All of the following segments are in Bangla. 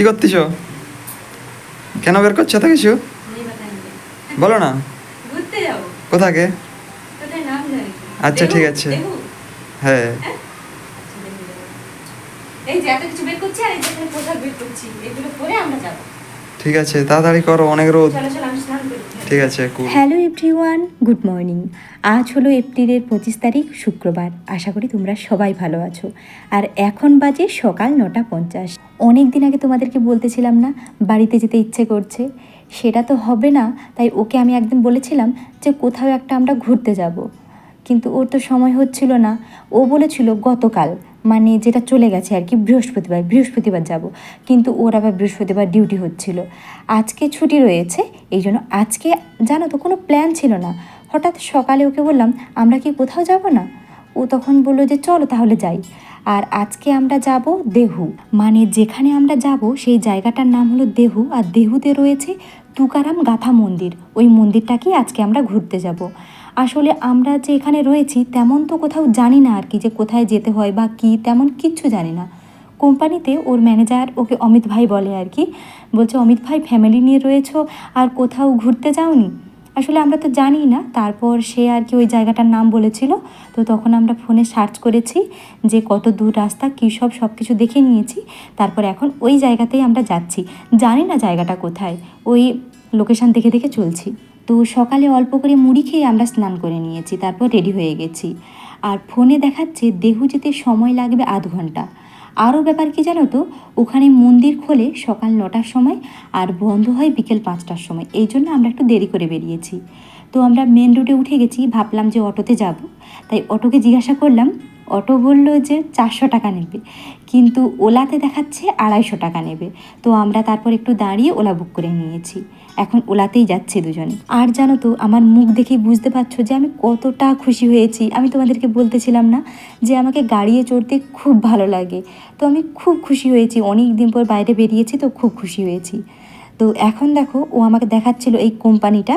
কি করতেছ? কেন বের করছ? তো কিছু? বলো না। কোথাকে? আচ্ছা ঠিক আছে। হ্যাঁ।, হ্যাঁ? আচ্ছা, এই যে এত কিছু বের করছি আর এই যে কোথাও বের করছি এগুলো পরে আমরা যাব। ঠিক আছে তাড়াতাড়ি করো অনেক রোদ। ঠিক আছে হ্যালো এভরিওয়ান গুড মর্নিং আজ হলো এপ্রিলের পঁচিশ তারিখ শুক্রবার। আশা করি তোমরা সবাই ভালো আছো। আর এখন বাজে সকাল নটা পঞ্চাশ। অনেক দিন আগে তোমাদেরকে বলতেছিলাম না বাড়িতে যেতে ইচ্ছে করছে। সেটা তো হবে না তাই ওকে আমি একদিন বলেছিলাম যে কোথাও একটা আমরা ঘুরতে যাব। কিন্তু ওর তো সময় হচ্ছিল না। ও বলেছিল গতকাল। মানে যেটা চলে গেছে আর কি, বৃহস্পতিবার বৃহস্পতিবার যাব। কিন্তু ওর আবার বৃহস্পতিবার ডিউটি হচ্ছিল। আজকে ছুটি রয়েছে, এই জন্য আজকে জানো তো কোনো প্ল্যান ছিল না। হঠাৎ সকালে ওকে বললাম, আমরা কি কোথাও যাব না? ও তখন বলল যে, চলো তাহলে যাই। আর আজকে আমরা যাব দেহু। মানে যেখানে আমরা যাব, সেই জায়গাটার নাম হলো দেহু। আর দেহুতে রয়েছে তুকারাম গাথা মন্দির। ওই মন্দিরটাকেই আজকে আমরা ঘুরতে যাব। আসলে আমরা যে এখানে রয়েছি তেমন তো কোথাও জানি না আর কি যে কোথায় যেতে হয় বা কি, তেমন কিচ্ছু জানি না। কোম্পানিতে ওর ম্যানেজার ওকে অমিত ভাই বলে আর কি। বলছে, অমিত ভাই ফ্যামিলি নিয়ে রয়েছো, আর কোথাও ঘুরতে যাওনি? আসলে আমরা তো জানি না, তারপর সে আর কি ওই জায়গাটার নাম বলেছিল। তো তখন আমরা ফোনে সার্চ করেছি যে কত দূর রাস্তা, কী সব সব কিছু দেখে নিয়েছি। তারপর এখন ওই জায়গাতেই আমরা যাচ্ছি। জানি না জায়গাটা কোথায়, ওই লোকেশান দেখে দেখে চলছি। তো সকালে অল্প করে মুড়ি খেয়ে আমরা স্নান করে নিয়েছি, তারপর রেডি হয়ে গেছি। আর ফোনে দেখাচ্ছে দেহু যেতে সময় লাগবে আধ ঘণ্টা। আরও ব্যাপার কি জানো তো, ওখানে মন্দির খোলে সকাল নটার সময় আর বন্ধ হয় বিকেল পাঁচটার সময়। এই জন্য আমরা একটু দেরি করে বেরিয়েছি। তো আমরা মেন রোডে উঠে গেছি, ভাবলাম যে অটোতে যাব। তাই অটোকে জিজ্ঞাসা করলাম, অটো বলল যে চারশো টাকা নেবে, কিন্তু ওলাতে দেখাচ্ছে আড়াইশো টাকা নেবে। তো আমরা তারপর একটু দাঁড়িয়ে ওলা বুক করে নিয়েছি। এখন ওলাতেই যাচ্ছে দুজনে। আর জানো তো, আমার মুখ দেখেই বুঝতে পারছ যে আমি কতটা খুশি হয়েছি। আমি তোমাদেরকে বলতেছিলাম না যে আমাকে গাড়িয়ে চড়তে খুব ভালো লাগে। তো আমি খুব খুশি হয়েছি। অনেক দিন পর বাইরে বেরিয়েছি তো খুব খুশি হয়েছি। তো এখন দেখো, ও আমাকে দেখাচ্ছিল এই কোম্পানিটা।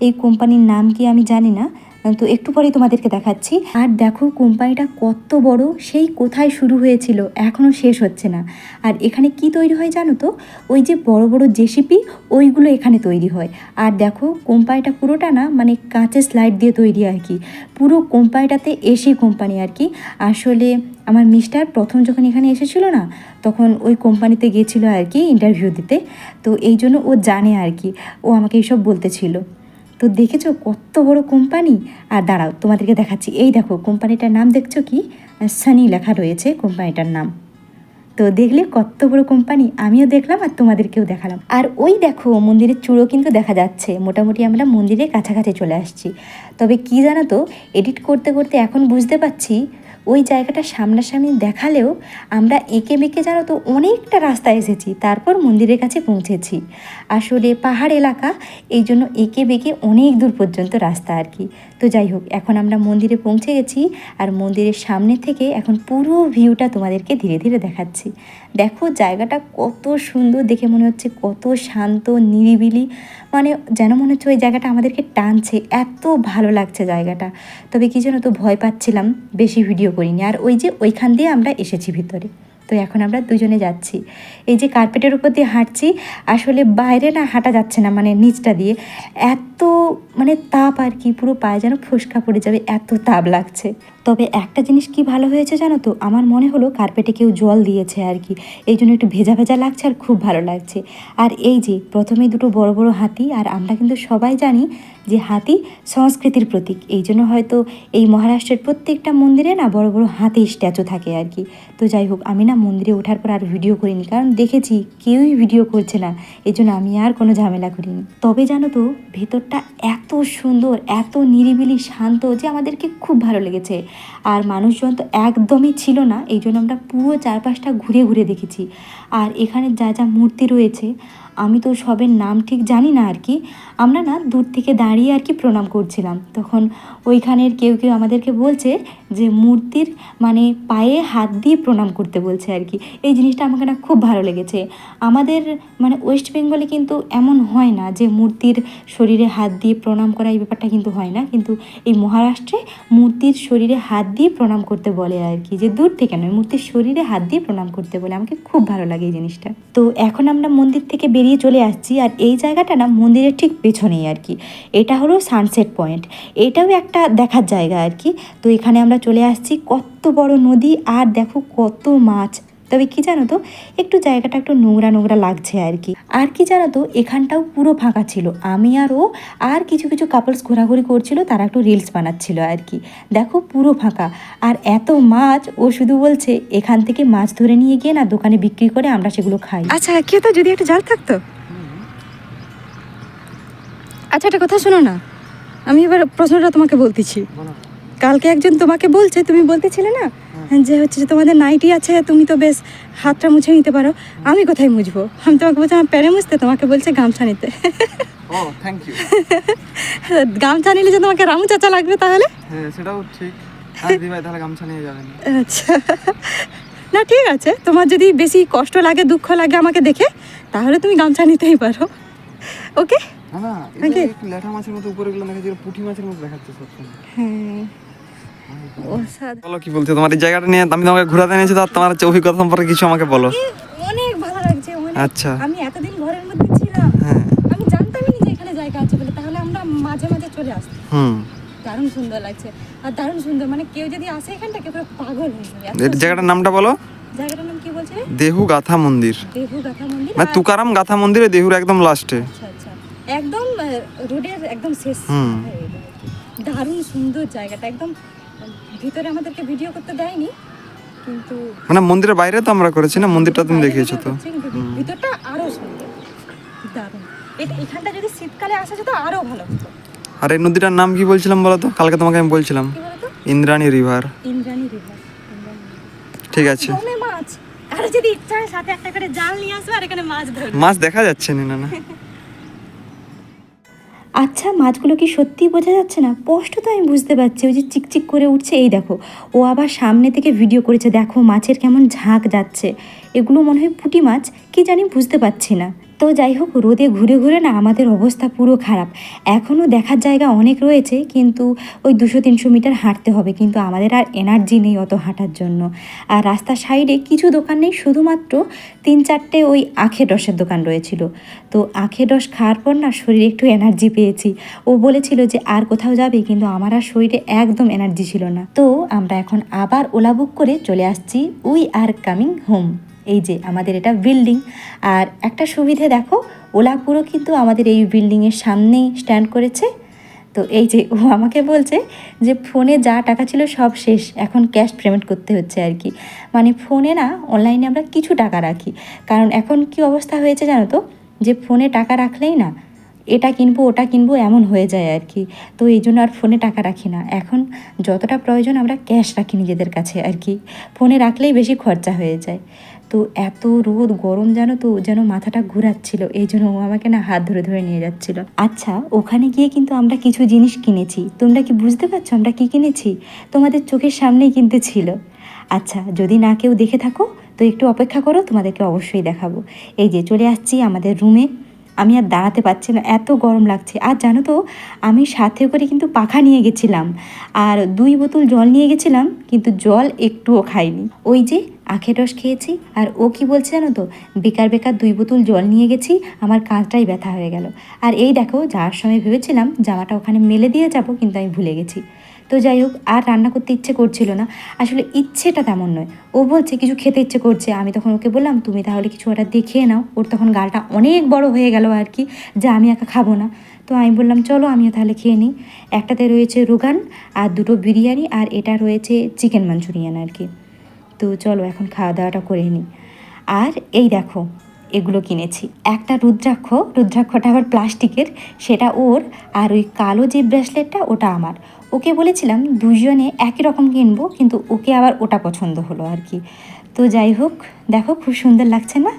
এই কোম্পানির নাম কি আমি জানি না। তো একটু পরেই তোমাদেরকে দেখাচ্ছি। আর দেখো, কোম্পানিটা কত বড়, সেই কোথায় শুরু হয়েছিল এখনও শেষ হচ্ছে না। আর এখানে কি তৈরি হয় জানো তো? ওই যে বড় বড় জেসিপি, ওইগুলো এখানে তৈরি হয়। আর দেখো, কোম্পানিটা পুরোটা না মানে কাঁচের স্লাইড দিয়ে তৈরি আর কি। পুরো কোম্পানিটাতে এসি কোম্পানি আর কি। আসলে আমার মিস্টার প্রথম যখন এখানে এসেছিল না, তখন ওই কোম্পানিতে গিয়েছিল আর কি ইন্টারভিউ দিতে। তো এই জন্য ও জানে আর কি। ও আমাকে এইসব বলতেছিল। তো দেখেছ কত বড় কোম্পানি? আর দাঁড়াও, তোমাদেরকে দেখাচ্ছি। এই দেখো, কোম্পানিটার নাম দেখছ কি? সানি লেখা রয়েছে কোম্পানিটার নাম। তো দেখলে কত বড় কোম্পানি, আমিও দেখলাম আর তোমাদেরকেও দেখালাম। আর ওই দেখো, মন্দিরের চূড়ো কিন্তু দেখা যাচ্ছে। মোটামুটি আমরা মন্দিরের কাছাকাছি চলে আসছি। তবে কি জানো তো, এডিট করতে করতে এখন বুঝতে পারছি ওই জায়গাটা সামনাসামনি দেখালেও আমরা এঁকে বেঁকে জানো তো অনেকটা রাস্তা এসেছি, তারপর মন্দিরের কাছে পৌঁছেছি। আসলে পাহাড় এলাকা, এই জন্য এঁকে বেঁকে অনেক দূর পর্যন্ত রাস্তা আর কি। তো যাই হোক, এখন আমরা মন্দিরে পৌঁছে গেছি আর মন্দিরের সামনে থেকে এখন পুরো ভিউটা তোমাদেরকে ধীরে ধীরে দেখাচ্ছি। দেখো জায়গাটা কত সুন্দর, দেখে মনে হচ্ছে কত শান্ত, নিরিবিলি। মানে যেন মনে হচ্ছে ওই জায়গাটা আমাদেরকে টানছে, এত ভালো লাগছে জায়গাটা। তবে কি যেন তো ভয় পাচ্ছিলাম, বেশি ভিডিও করিনি। আর ওই যে ওইখান দিয়ে আমরা এসেছি ভিতরে। তো এখন আমরা দুজনে যাচ্ছি। এই যে কার্পেটের উপর দিয়ে হাঁটছি, আসলে বাইরে না হাঁটা যাচ্ছে না মানে নিচটা দিয়ে। এত মানে তাপ আর কি, পুরো পায়ে যেন ফোসকা পড়ে যাবে, এত তাপ লাগছে। তবে একটা জিনিস কি ভালো হয়েছে জানো তো? আমার মনে হলো কার্পেটে কেউ জল দিয়েছে আর কি। এই জন্য একটু ভেজা ভেজা লাগছে আর খুব ভালো লাগছে। আর এই যে, প্রথমেই দুটো বড় বড় হাতি আর আমরা কিন্তু সবাই জানি যে হাতি সংস্কৃতির প্রতীক। এই জন্য হয়তো এই মহারাষ্ট্রের প্রত্যেকটা মন্দিরে না বড় বড় হাতি স্ট্যাচু থাকে আর কি। তো যাই হোক, আমি না মন্দিরে ওঠার পর আর ভিডিও করিনি, কারণ দেখেছি কেউই ভিডিও করছে না। এই জন্য আমি আর কোনো ঝামেলা করিনি। তবে জানো তো, ভেতরটা এত সুন্দর, এত নিরিবিলি, শান্ত যে আমাদেরকে খুব ভালো লেগেছে। আর মানুষজন তো একদমই ছিল না, এই জন্য আমরা পুরো চারপাশটা ঘুরে ঘুরে দেখেছি। আর এখানে যা যা মূর্তি রয়েছে আমি তো সবের নাম ঠিক জানি না আর কি। আমরা না দূর থেকে দাঁড়িয়ে আর কি প্রণাম করছিলাম। তখন ওইখানের কেউ কেউ আমাদেরকে বলছে যে, মূর্তির মানে পায়ে হাত দিয়ে প্রণাম করতে বলছে আর কি। এই জিনিসটা আমাকে না খুব ভালো লেগেছে। আমাদের মানে ওয়েস্ট বেঙ্গলে কিন্তু এমন হয় না যে, মূর্তির শরীরে হাত দিয়ে প্রণাম করা এই ব্যাপারটা কিন্তু হয় না। কিন্তু এই মহারাষ্ট্রে মূর্তির শরীরে হাত দিয়ে প্রণাম করতে বলে আর কি, যে দূর থেকে নয়, মূর্তির শরীরে হাত দিয়ে প্রণাম করতে বলে। আমাকে খুব ভালো লাগে এই জিনিসটা। তো এখন আমরা মন্দির থেকে বেরিয়ে চলে আসছি আর এই জায়গাটা না মন্দিরের ঠিক পেছনেই আর কি। এটা হলো সানসেট পয়েন্ট এটাও একটা দেখার জায়গা আর কি। তো এখানে আমরা চলে আসছি। কত বড় নদী আর দেখো কত মাছ। তবে কি জানো তো একটু জায়গাটা একটু নোংরা নোংরা লাগছে আর কি। আর কি জানো তো এখানটাও পুরো ফাঁকা ছিল। আমি আর ও আর কিছু কিছু কাপলস ঘোরাঘুরি করছিল তারা একটু রিলস বানাচ্ছিল আর কি। দেখো পুরো ফাঁকা। আর এত মাছ ও শুধু বলছে এখান থেকে মাছ ধরে নিয়ে গিয়ে না দোকানে বিক্রি করে আমরা সেগুলো খাই। আচ্ছা কেউ তো যদি একটা জাল থাকতো? আচ্ছা একটা কথা শোনো না। আমি এবার প্রশ্নটা তোমাকে বলতেছি। কালকে একজন তোমাকে বলছে তুমি বলতেছিলে না যে হচ্ছে যে তোমাদের নাইটি আছে তুমি তো বেশ হাতটা মুছে নিতে পারো। আমি কোথায় মুছবো? আমি তোমাকে বলছি আমার প্যারে মুছতে তোমাকে বলছে গামছা নিতে। গামছা নিলে যে তোমাকে রামু চাচা লাগবে তাহলে? হ্যাঁ সেটাও ঠিক। আর দি ভাই তাহলে গামছা নিয়ে যাবেন। আচ্ছা। না ঠিক আছে। তোমার যদি বেশি কষ্ট লাগে দুঃখ লাগে আমাকে দেখে তাহলে তুমি গামছা নিতেই পারো। ওকে মাছের মতো উপরে গুলো দেখাচ্ছে পুঁটি মাছের মতো দেখাচ্ছে হ্যাঁ। বলো কি বলছো? তোমার এই জায়গাটা নিয়ে আমি তোমাকে ঘোরাতে এনেছি তো তোমার হচ্ছে অভিজ্ঞতা সম্পর্কে কিছু আমাকে বলো। অনেক ভালো লাগছে আচ্ছা। আমি এতদিন ঘরের মধ্যে ছিলাম। হ্যাঁ। আমি জানতামই না যে এখানে জায়গা আছে বলে তাহলে আমরা মাঝে মাঝে চলে আসতাম। হুম। দারুণ সুন্দর লাগছে। আর দারুণ সুন্দর মানে কেউ যদি আসে এখানটাকে পুরো পাগল হয়ে যাবে। জায়গাটার নামটা বলো? জায়গাটার নাম কি বলছে দেহু গাথা মন্দির। দেহু গাথা মন্দির। মানে তুকারাম গাথা মন্দিরে দেহুর একদম লাস্টে। আচ্ছা আচ্ছা। একদম রোডের একদম শেষ হুম। দারুণ সুন্দর জায়গাটা একদম ভিতরে আমাদেরকে ভিডিও করতে দেয়নি কিন্তু মানে মন্দিরের বাইরে তো আমরা করেছি না মন্দিরটা তুমি দেখিয়েছো তো। ভিতরটা আরও সুন্দর। দারুণ। এটা এখানটা যদি শীতকালে আসা যেত আরও ভালো হতো। আর এই নদীটার নাম কি বলছিলাম বলো তো? কালকে তোমাকে আমি বলছিলাম। ইন্দ্রাণী রিভার। ইন্দ্রাণী রিভার। ঠিক আছে। মাছ। আর যদি ইচ্ছা হয় সাথে একটা করে জাল নিয়ে আসবে আর এখানে মাছ ধরবে। মাছ দেখা যাচ্ছে না না। আচ্ছা মাছগুলো কি সত্যিই বোঝা যাচ্ছে না? স্পষ্ট তো আমি বুঝতে পারছি। ওই যে চিকচিক করে উঠছে, এই দেখো। ও আবার সামনে থেকে ভিডিও করেছে। দেখো, মাছের কেমন ঝাঁক যাচ্ছে। এগুলো মনে হয় পুঁটি মাছ। কি জানি বুঝতে পারছি না। তো যাই হোক, রোদে ঘুরে ঘুরে না আমাদের অবস্থা পুরো খারাপ। এখনও দেখার জায়গা অনেক রয়েছে, কিন্তু ওই দুশো তিনশো মিটার হাঁটতে হবে, কিন্তু আমাদের আর এনার্জি নেই অত হাঁটার জন্য। আর রাস্তার সাইডে কিছু দোকান নেই, শুধুমাত্র তিন চারটে ওই আখের রসের দোকান রয়েছিল। তো আখের রস খাওয়ার পর না শরীরে একটু এনার্জি পেয়েছি। ও বলেছিল যে আর কোথাও যাবে, কিন্তু আমার আর শরীরে একদম এনার্জি ছিল না। তো আমরা এখন আবার ওলা বুক করে চলে আসছি, উই আর কামিং হোম। এই যে আমাদের এটা বিল্ডিং আর একটা সুবিধে দেখো ওলা পুরো কিন্তু আমাদের এই বিল্ডিংয়ের সামনেই স্ট্যান্ড করেছে। তো এই যে ও আমাকে বলছে যে ফোনে যা টাকা ছিল সব শেষ, এখন ক্যাশ পেমেন্ট করতে হচ্ছে আর কি। মানে ফোনে না অনলাইনে আমরা কিছু টাকা রাখি। কারণ এখন কি অবস্থা হয়েছে জানো তো? যে ফোনে টাকা রাখলেই না, এটা কিনবো, ওটা কিনবো, এমন হয়ে যায় আর কি। তো এই জন্য আর ফোনে টাকা রাখি না। এখন যতটা প্রয়োজন আমরা ক্যাশ রাখি নিজেদের কাছে আর কি। ফোনে রাখলেই বেশি খরচা হয়ে যায়। তো এত রোদ, গরম জানো তো, যেন মাথাটা ঘুরাচ্ছিল। এই জন্য ও আমাকে না হাত ধরে ধরে নিয়ে যাচ্ছিল। আচ্ছা ওখানে গিয়ে কিন্তু আমরা কিছু জিনিস কিনেছি। তোমরা কি বুঝতে পারছ আমরা কি কিনেছি? তোমাদের চোখের সামনেই কিনতে ছিল। আচ্ছা যদি না কেউ দেখে থাকো, তো একটু অপেক্ষা করো, তোমাদেরকে অবশ্যই দেখাবো। এই যে চলে আসছি আমাদের রুমে। আমি আর দাঁড়াতে পারছি না, এত গরম লাগছে। আর জানো তো, আমি সাথে করে কিন্তু পাখা নিয়ে গেছিলাম। আর দুই বোতল জল নিয়ে গেছিলাম, কিন্তু জল একটুও খাইনি। ওই যে আখের রস খেয়েছি, আর ও কি বলছে জানো তো? বেকার বেকার দুই বোতল জল নিয়ে গেছি, আমার কাঁধটাই ব্যথা হয়ে গেল। আর এই দেখো, যাওয়ার সময় ভেবেছিলাম জামাটা ওখানে মেলে দিয়ে যাব, কিন্তু আমি ভুলে গেছি। তো যাই হোক, আর রান্না করতে ইচ্ছে করছিল না। আসলে ইচ্ছেটা তেমন নয়। ও বলছে, কিছু খেতে ইচ্ছে করছে। আমি তখন ওকে বললাম, তুমি তাহলে কিছু অর্ডার দিয়ে খেয়ে নাও। ওর তখন গালটা অনেক বড় হয়ে গেল আর কি, যে আমি একা খাব না। তো আমি বললাম, চলো, আমিও তাহলে খেয়ে নিই। একটাতে রয়েছে রোগান, আর দুটো বিরিয়ানি, আর এটা রয়েছে চিকেন মাঞ্চুরিয়ান আর কি। তো চলো এখন খাওয়া দাওয়াটা করে নিই। আর এই দেখো, এগুলো কিনেছি। একটা রুদ্রাক্ষ, রুদ্রাক্ষটা আবার প্লাস্টিকের, সেটা ওর, আর ওই কালো যে ব্রেসলেটটা ওটা আমার। ওকে বলেছিলাম দুজনে একই রকম কিনবো, কিন্তু ওকে আবার ওটা পছন্দ হলো আর কি। তো যাই হোক, দেখো খুব সুন্দর লাগছে না?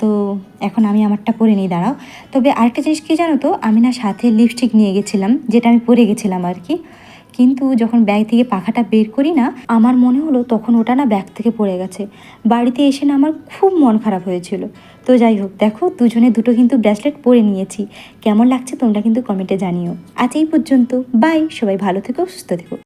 তো এখন আমি আমারটা পরে নিই, দাঁড়াও। তবে আরেকটা জিনিস কি জানো তো, আমি না সাথে লিপস্টিক নিয়ে গেছিলাম, যেটা আমি পরে গেছিলাম আর কি। কিন্তু যখন ব্যাগ থেকে পাখাটা বের করি না, আমার মনে হলো তখন ওটা না ব্যাগ থেকে পড়ে গেছে। বাড়িতে এসে না আমার খুব মন খারাপ হয়েছিল। তো যাই হোক, দেখো দুজনে দুটো কিন্তু ব্রেসলেট পরে নিয়েছি। কেমন লাগছে তোমরা কিন্তু কমেন্টে জানিও। আজ এই পর্যন্ত। বাই! সবাই ভালো থেকো, সুস্থ থেকো।